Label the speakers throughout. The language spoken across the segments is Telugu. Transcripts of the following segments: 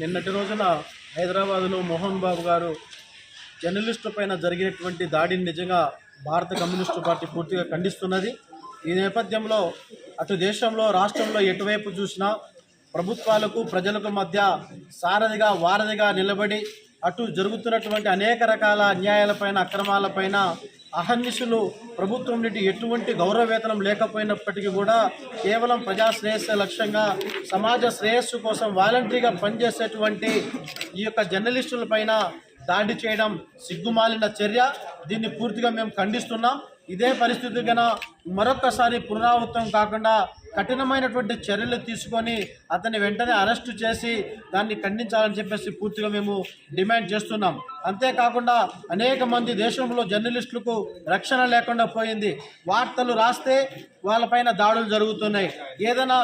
Speaker 1: నిన్నటి రోజున హైదరాబాదులో మోహన్ బాబు గారు జర్నలిస్టు పైన జరిగినటువంటి దాడిని నిజంగా భారత కమ్యూనిస్టు పార్టీ పూర్తిగా ఖండిస్తున్నది. ఈ నేపథ్యంలో అటు దేశంలో రాష్ట్రంలో ఎటువైపు చూసినా ప్రభుత్వాలకు ప్రజలకు మధ్య సారథిగా వారధిగా నిలబడి అటు జరుగుతున్నటువంటి అనేక రకాల అన్యాయాలపైన అక్రమాలపైన అహర్నిశులు ప్రభుత్వం నుండి ఎటువంటి గౌరవవేతనం లేకపోయినప్పటికీ కూడా కేవలం ప్రజా శ్రేయస్సు లక్ష్యంగా సమాజ శ్రేయస్సు కోసం వాలంటరీగా పనిచేసేటువంటి ఈ యొక్క జర్నలిస్టులపైన దాడి చేయడం సిగ్గుమాలిన చర్య. దీన్ని పూర్తిగా మేము ఖండిస్తున్నాం. ఇదే పరిస్థితి కన మరొకసారి పునరావృతం కాకుండా కఠినమైనటువంటి చర్యలు తీసుకొని అతన్ని వెంటనే అరెస్టు చేసి దాన్ని ఖండించాలని చెప్పేసి పూర్తిగా మేము డిమాండ్ చేస్తున్నాం. అంతేకాకుండా అనేక మంది దేశంలో జర్నలిస్టులకు రక్షణ లేకుండా పోయింది. వార్తలు రాస్తే వాళ్ళపైన దాడులు జరుగుతున్నాయి. ఏదైనా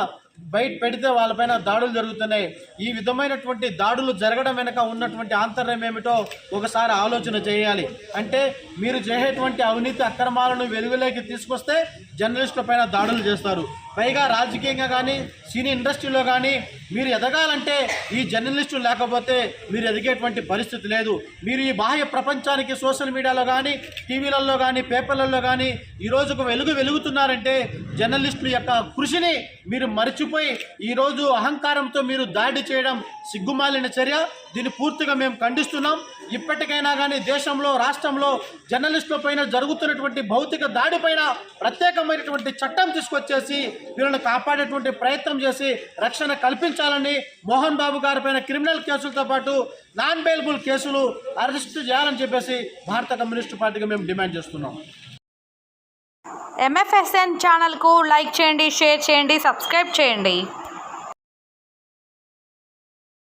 Speaker 1: బయట పెడితే వాళ్ళపైన దాడులు జరుగుతున్నాయి. ఈ విధమైనటువంటి దాడులు జరగడం వెనుక ఉన్నటువంటి ఆంతర్యం ఏమిటో ఒకసారి ఆలోచన చేయాలి. అంటే మీరు చేసేటువంటి అవినీతి అక్రమాలను వెలుగులోకి తీసుకొస్తే జర్నలిస్టుల పైన దాడులు చేస్తారు. పైగా రాజకీయంగా కానీ సినీ ఇండస్ట్రీలో కానీ మీరు ఎదగాలంటే ఈ జర్నలిస్టులు లేకపోతే మీరు ఎదిగేటువంటి పరిస్థితి లేదు. మీరు ఈ బాహ్య ప్రపంచానికి సోషల్ మీడియాలో కానీ టీవీలలో కానీ పేపర్లలో కానీ ఈ రోజుకు వెలుగు వెలుగుతున్నారంటే జర్నలిస్టుల యొక్క కృషిని మీరు మర్చిపోయి ఈరోజు అహంకారంతో మీరు దాడి చేయడం సిగ్గుమాలిన చర్య. దీన్ని పూర్తిగా మేము ఖండిస్తున్నాం. ఇప్పటికైనా కానీ దేశంలో రాష్ట్రంలో జర్నలిస్టుల పైన జరుగుతున్నటువంటి భౌతిక దాడిపైన ప్రత్యేకమైనటువంటి చట్టం తీసుకొచ్చేసి వీళ్ళని కాపాడేటువంటి ప్రయత్నం చేసి రక్షణ కల్పించాలని మోహన్ బాబు గారిపైన క్రిమినల్ కేసులతో పాటు నాన్ బెయిలబుల్ కేసులు అరెస్టు చేయాలని చెప్పేసి భారత కమ్యూనిస్టు పార్టీగా మేము డిమాండ్ చేస్తున్నాం.
Speaker 2: ఎంఎఫ్ఎస్ఎన్ ఛానల్కు లైక్ చేయండి షేర్ చేయండి సబ్స్క్రైబ్ చేయండి.